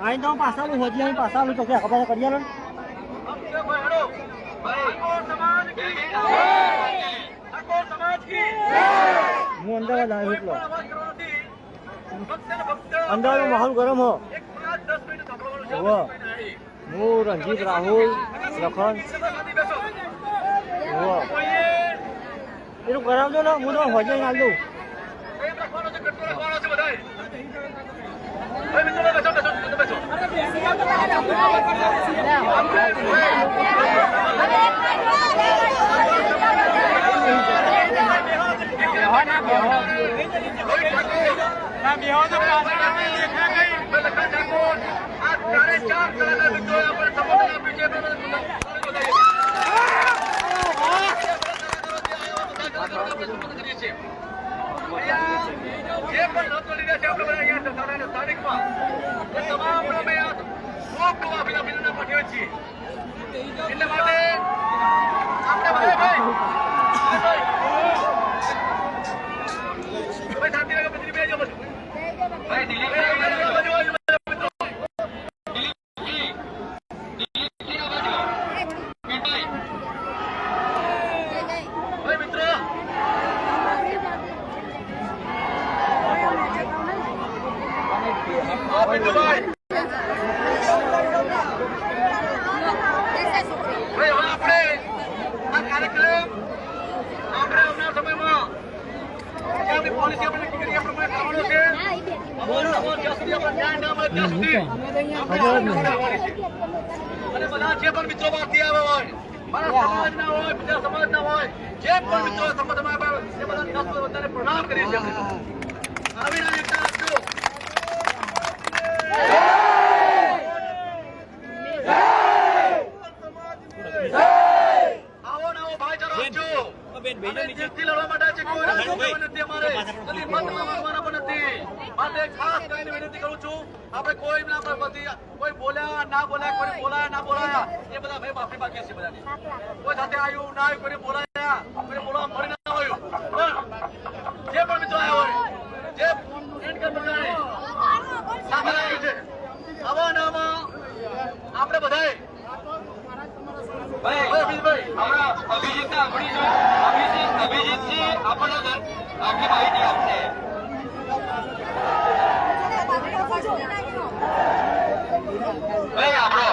આઈ તો પાસાલું હોજી અહીં પાસાલું તો કે ખબર કરી આલો હું અંદર જ આવ્યો એટલો અંદરનો માહોલ ગરમ હો. હું રંજીત રાહુલ લખન. એનું કરાવજો ને હું તો હોજે નાલ દઉં. ਸਾਰੇ ਚਾਰ ਕਲਾਂ ਦੇ ਵਿੱਚੋਂ ਆਪਣੇ ਸਭ ਤੋਂ ਪਿੱਛੇ ਤੋਂ પોલિસી આપણે નક્કી કરી એ પ્રમાણે કરવાનો છે. અને બધા જે પણ મિત્રો બહારથી આવે હોય મારા સમાજના હોય બીજા સમાજના હોય જે પણ મિત્રો સમાજમાં હોય, એ નસ બધાને પ્રણામ કરીએ છીએ આવીને એકતા આપજો આવો ને આવો ભાઈચારો આપજો. અમે લડવા માટે છે કોઈ નથી અમારે કદી મત માંગવાના પણ નથી. માટે ખાસ કરીને વિનંતી કરું છું આપણે કોઈ ના આપણે બધી કોઈ બોલ્યા ના બોલ્યા કોઈ બોલાયા ના બોલાયા એ બધા ભાઈ માફી માંગીએ છીએ બધાની. કોઈ સાથે આવ્યું ના આવ્યું કોઈને બોલાયા કોઈને બોલવા મળી ના આવ્યું પણ જે પણ મિત્રો આવ્યા હોય જે એન્ડ કર બધાને સાથે આવ્યું છે. આવા ને આપણે બધાએ ભાઈ હમણાં અભિજીત અભિજીતજી આપણને આખી માહિતી આપશે ભાઈ આપણો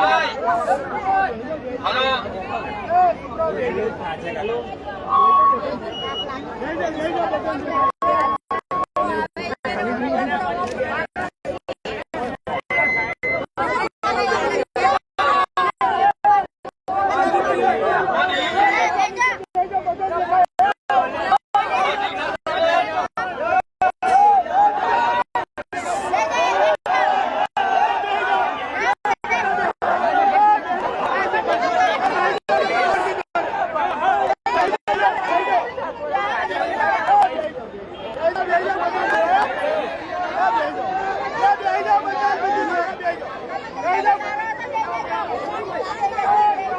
ભાઈ હલો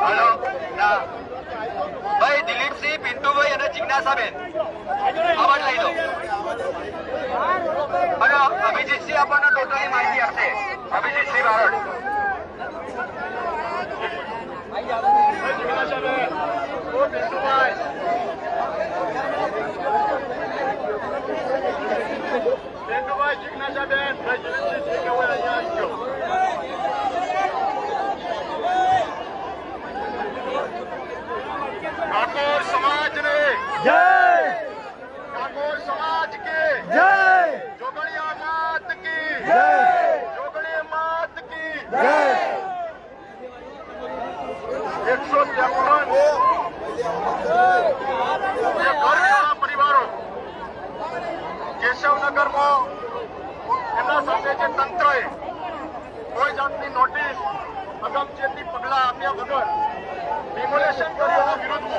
હલો ના ભાઈ દિલીપસિંહ પિન્ટુભાઈ અને જિજ્ઞાસાબેન અવાજ લઈ લો અને અભિજીતસિંહ આપણને ટોટલી માહિતી આપશે. અભિજીતસિંહ બારોટ. પિન્ટુભાઈ જિજ્ઞાસાબેન દિલીપસિંહ કેવું અહીંયા જય તંત્રએ કોઈ જાતની નોટિસ અગમચેતી પગલાં આપ્યા વગર ડિમોલેશન કર્યું એના વિરુદ્ધ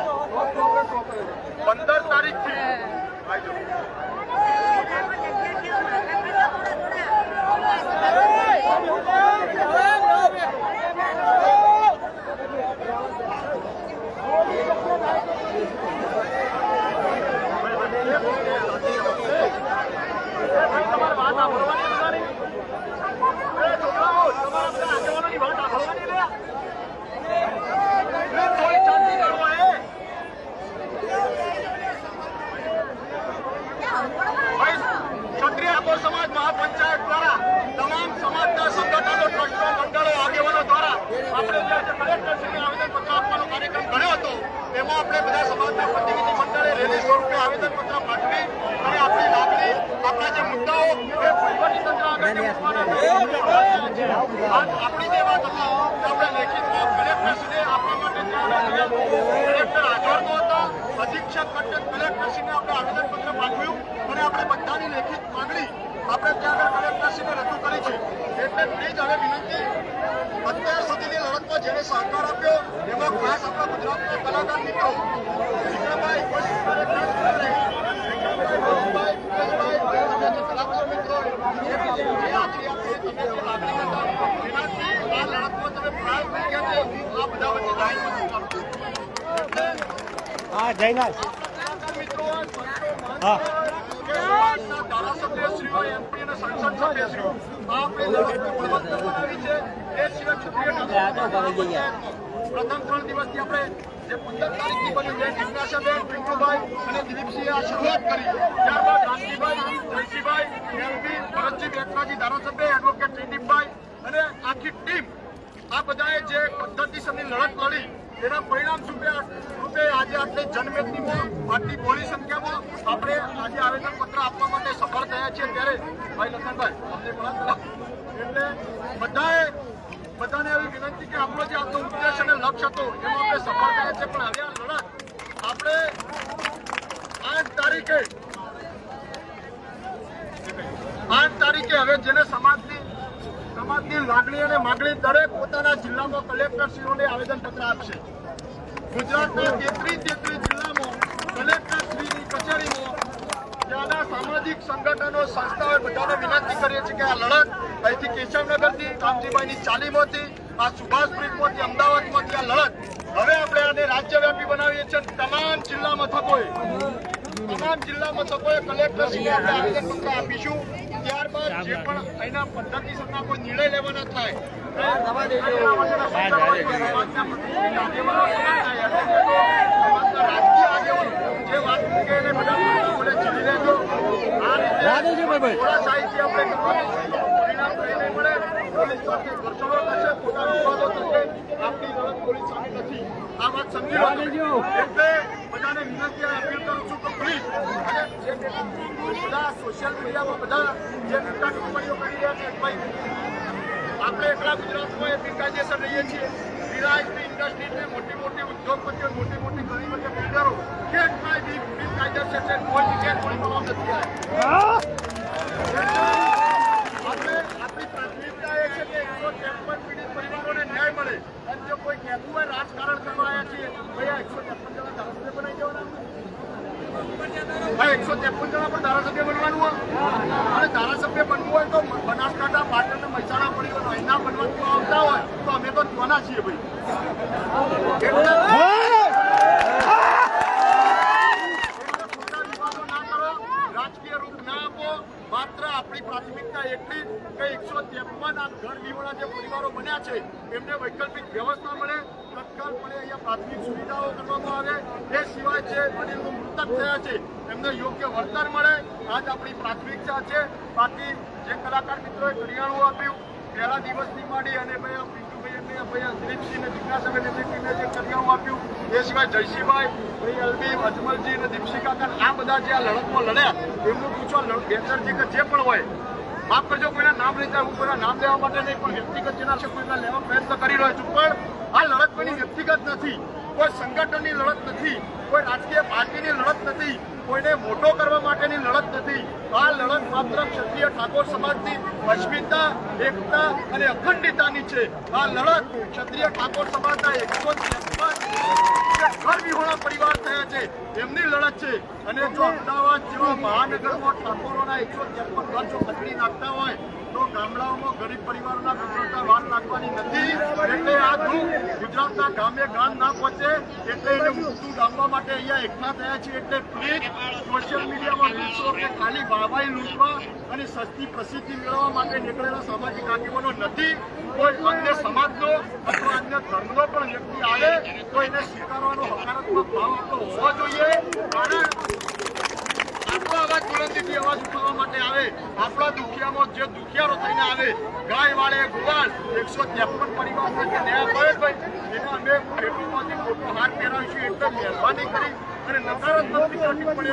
પંદર તારીખથી તમારી વાત સાંભળવાની આપણી જે વાત હતી આપણે લેખિતમાં કલેક્ટરશ્રીને આપવા માટે. કલેક્ટર હાજર નહોતા અધિક્ષક કટક કલેક્ટરશ્રીને આપણે આવેદનપત્ર અને આપણે બધાની લેખિત માંગણી આપણે ત્યાં આગળ કલેક્ટરશ્રીને કરી છે એટલે પ્લીઝ હવે વિનંતી અત્યાર સુધીની લડતમાં જેને સહકાર આપ્યો, એમાં ખાસ આપણા ગુજરાતના કલાકાર મિત્રો વિક્રમભાઈ કોઈ સરકારે ખાસ ઊભા રહી. વિક્રમભાઈ, ભરતભાઈ, મુકેશભાઈ, અને જે કલાકાર મિત્રો જે જે હાજરી આપી, તમે જે લાગણી હતા, એનાથી આ લડતમાં તમે પ્રાણ મૂક્યા છે, આ બધા વચ્ચે લાઈનમાં સ્વીકારો. એટલે હા જયનાથ હા. ધારાસભ્યશ્રીઓ, MP અને સંસદ સભ્યશ્રીઓ, પ્રથમ ત્રણ દિવસથી આપણે જે પંદર તારીખથી બન્યું છે જિજ્ઞાસાબેન પિન્ટુભાઈ અને દિલીપસિંહે આ શરૂઆત કરી એલબી ભરતજી બેટરાજી ધારાસભ્ય એડવોકેટ જયદીપભાઈ અને આખી ટીમ આ બધાએ જે પદ્ધતિસરની લડત લડી એના પરિણામ રૂપે આજે આટલી જનમેદનીમાં આટલી મોડી સંખ્યામાં આપણે આજે આવેદનપત્ર આપવા માટે સફળ થયા છીએ ત્યારે ભાઈ લખનભાઈ અમને પણ એટલે બધાએ બધાને એવી વિનંતી કે આપણો જે આપણો ઉદ્દેશ અને લક્ષ્ય હતો એમાં આપણે સફળ થયા છે પણ હવે આ લડત આપણે આઠ તારીખે આઠ તારીખે હવે જેને સમાજની સમાજની લાગણી અને માગણી દરેક પોતાના જિલ્લામાં કલેક્ટરશ્રીઓને આવેદનપત્ર આપશે. ગુજરાતના તેત્રીસ તેત્રીસ જિલ્લામાં કલેક્ટરશ્રીની કચેરીમાં ત્યાંના સામાજિક સંગઠનો, સંસ્થાઓ બધાને વિનંતી કરીએ છીએ કે આ લડત અહીંથી કેશવનગરથી કામજીભાઈની ચાલીમાંથી, આ સુભાષ બ્રિજમાંથી, અમદાવાદમાંથી આ લડત, હવે આપણે આને રાજ્યવ્યાપી બનાવીએ છીએ તમામ જિલ્લા મથકોએ, તમામ જિલ્લા મથકોએ કલેક્ટરશ્રીને આપણે આવેદનપત્ર આપીશું. ત્યારબાદ જે પણ અહીંના પદ્ધતિસરના કોઈ નિર્ણય લેવાના થાય પરિણામ કઈ મળે. પોલીસ સાથે ઘર્ષણો થશે પોતાનો વિવાદો થશે આપણી લડત પોલીસ સામે નથી. આ વાત સમજી લો એટલે બધાને વિનંતી અપીલ કરું છું કે પ્લીઝ અને જે બધા સોશિયલ મીડિયામાં બધા જે કરી રહ્યા છે ભાઈ આપણે એકલા ગુજરાતમાં એ બિનકાયદેસર રહીએ છીએ. રિલાયન્સની ઇન્ડસ્ટ્રીને મોટી મોટી ઉદ્યોગપતિઓ મોટી મોટી ઘણી બધી બિલ્ડરો કે બી બિનકાયદેસર છે કોઈ જગ્યાએ કોઈ તમામ નથી આવ્યા આપણે આપણી પ્રાથમિકતા એ છે કે એકસો ત્રેપન પીડિત પરિવારોને ન્યાય મળે અને જો કોઈ રાજકારણ કરવા આવ્યા છીએ? ભાઈ એકસો ત્રેપન જણા ધારાસભ્ય બનાવી દેવાના એકસો ત્રેપન જણા પણ ધારાસભ્ય બનવાનું હોય. અને ધારાસભ્ય બનવું હોય તો બનાસકાંઠા, પાટણ મહેસાણા પડી હોય અહીંના બનવાનું આવતા હોય. તો અમે તો કોના છીએ, ભાઈ એટલે ખોટા વિવાદો ના કરો રાજકીય રૂપ ના આપો માત્ર આપણી પ્રાથમિકતા એટલી જ કે એકસો ત્રેપન આ ઘર વિહોણા જે પરિવારો બન્યા છે એમને વૈકલ્પિક વ્યવસ્થા મળે તત્કાલપણે અહીંયા સુવિધાઓ કરવામાં આવે, એ સિવાય જે વડીલો મૃતક થયા છે, એમને યોગ્ય વળતર મળે. આજ આપણી પ્રાથમિકતા છે. બાકી જે કલાકાર મિત્રોએ કરિયાણું આપ્યું, પહેલા દિવસથી માંડી અને ભાઈ પિન્ટુભાઈ ભાઈ દિલીપસિંહ ને જિજ્ઞાસાબેન ટીમે જે કરિયાણું આપ્યું, એ સિવાય જયસિંહભાઈ, ભાઈ અલબી, અજમલજી અને દીપસિંહ આ બધા જે આ લડતમાં લડ્યા, એમનું પૂછો બેચરજી કે જે પણ હોય માફ કરજો, કોઈના નામ લેતા હું કોઈના નામ લેવા માટે નહીં, પણ વ્યક્તિગત જેના છે, કોઈના લેવા પ્રયત્ન કરી રહ્યો છું. પણ આ લડત કોઈની વ્યક્તિગત નથી. કોઈ સંગઠનની લડત નથી. કોઈ રાજકીય પાર્ટીની લડત નથી. કોઈને મોટો કરવા માટેની લડત નથી. આ લડત માત્ર ક્ષત્રિય ઠાકોર સમાજની અસ્મિતા એકતા અને અખંડિતાની છે. આ લડત ક્ષત્રિય ઠાકોર સમાજના એકસો ઘર પરિવાર થયા છે, એમની લડત છે. અને જો અમદાવાદ જેવા મહાનગરમાં ઠાકોરોના એકસો ત્રેપન ઘર જો ખસેડી નાખતા હોય તો ગામડાઓમાં ગરીબ પરિવારોના ગુજરાતના વાર લાગવાની નથી. એટલે આ ગુજરાતના ગામે ગામ ના પહોંચે એટલે એને ઊંચું ડામવા માટે અહીંયા એકઠા થયા છે એટલે પ્લીઝ સોશિયલ મીડિયામાં લૂંટો કે ખાલી વાહવાઈ લૂંટવા અને સસ્તી પ્રસિદ્ધિ મેળવવા માટે નીકળેલા સામાજિક આગેવાનો નથી. કોઈ અન્ય સમાજનો અથવા અન્ય ધર્મનો પણ વ્યક્તિ આવે તો એને સ્વીકારવાનો હકારાત્મક ભાવ આપણો હોવો જોઈએ. કારણ આપણો અવાજ અવાજ ઉઠાવવા માટે આવે. આપણા દુખિયામાં જે દુખિયારો થઈને આવે ગાય વાળે ગોવાળ, એકસો ત્રેપન પરિવારને જે ન્યાય ભાઈ એને અમે પેટોમાંથી મોટો હાર પહેરાવીશું એટલે મહેરબાની કરી અને નકારાત્મક ટીકા પડે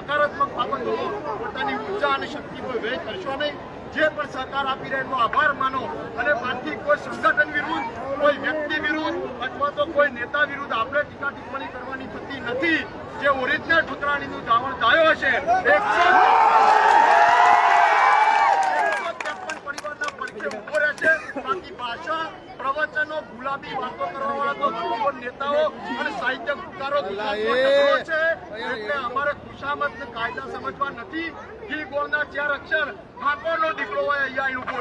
નકારાત્મક બાબતો પોતાની ઊર્જા અને શક્તિ કોઈ વ્યય કરશો નહીં. જે પણ સહકાર આપી રહ્યા આભાર માનો અને બાકી કોઈ સંગઠન વિરુદ્ધ, કોઈ વ્યક્તિ વિરુદ્ધ અથવા તો કોઈ નેતા વિરુદ્ધ આપણે ટીકા ટિપ્પણી કરવાની થતી નથી. જે ઓરિજિનલ ઠુકરાણીનું ધાવણ થયો હશે એકસો બાકી ભાષા પ્રવચનો ગુલાબી વાતો જુઓ નેતાઓ અને સાહિત્યકારો છે. એટલે અમારે ખુશામત કાયદા સમજવા નથી. ઘી ગોળના ચાર અક્ષર ઠાકોરનો દીકરો હોય અહીંયા અહીં ઊભો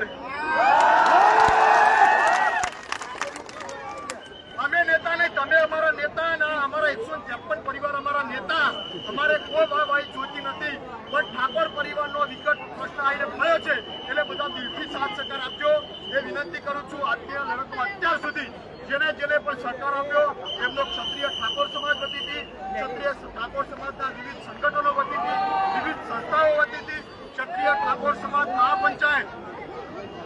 અમે નેતા નહીં તમે અમારા નેતા અને અમારા એકસો ત્રેપન પરિવાર અમારા નેતા અમારે કોઈ ભાઈ જોતી નથી. પણ ઠાકોર પરિવારનો વિકટ પ્રશ્ન આવીને મળ્યો છે. એટલે બધા દિલથી સાથ સહકાર આપજો. એ વિનંતી કરું છું આજની લડતમાં અત્યાર સુધી જેને જેને પણ સહકાર આપ્યો, એમનો ક્ષત્રિય ઠાકોર સમાજ વતીથી ક્ષત્રિય ઠાકોર સમાજના વિવિધ સંગઠનો વતીથી વિવિધ સંસ્થાઓ વતીથી ક્ષત્રિય ઠાકોર સમાજ મહાપંચાયત.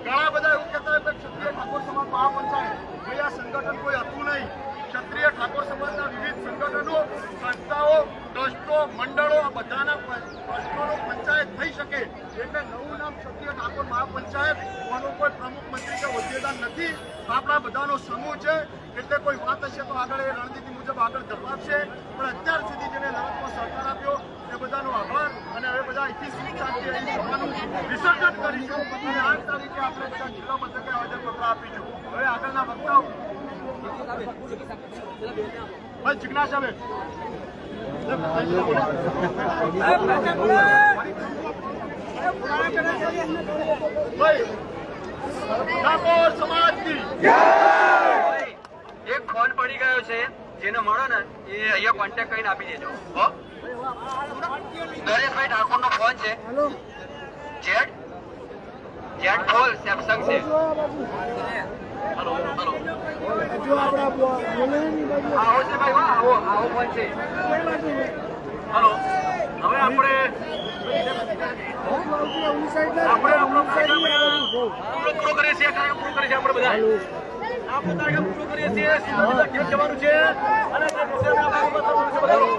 ઘણા બધા એવું કહેતા હોય કે ક્ષત્રિય ઠાકોર સમાજ મહાપંચાયત. ભાઈ આ સંગઠન કોઈ હતું નહીં. ઠાકોર સમાજના વિવિધ સંગઠનો, સંસ્થાઓ, ટ્રસ્ટો, મંડળો, આ બધાના પ્રશ્નોનો પંચાયત થઈ શકે. એટલે નવું નામ ક્ષત્રિય ઠાકોર મહાપંચાયત કોનો કોઈ પ્રમુખ મંત્રી કે હોદ્દેદાર નથી. આપણા બધાનો સમૂહ છે. એટલે કોઈ વાત હશે તો આગળ એ રણનીતિ મુજબ આગળ ધપાવશે. પણ અત્યાર સુધી જેને લડતમાં સહકાર આપ્યો, એ બધાનો આભાર. અને હવે બધા સુખ શાંતિ અહીં વિસર્જન કરીશું. અને આઠ તારીખે આપણે બધા જિલ્લા મથકે આવેદનપત્ર આપીશું. હવે આગળના વક્તાઓ બસ જિજ્ઞાસ ઠાકોર સમાજની એક ફોન પડી ગયો છે જેને મળો ને એ અહીંયા કોન્ટેક્ટ કરીને આપી દેજો. હો? નરેશભાઈ ઠાકોર નો ફોન છે. જેડ જેડ ફોલ સેમસંગ છે. હલો બાજુ આવો છે ભાઈ વાહ આવો આવો પણ છે હલો હવે આપણે આપણે આપણો કાર્યક્રમ પૂરો કરીએ છીએ કાર્યક્રમ પૂરો કરીએ છીએ આપણે બધા આપણે પૂરો કરીએ છીએ સીધા જવાનું છે અને આપણે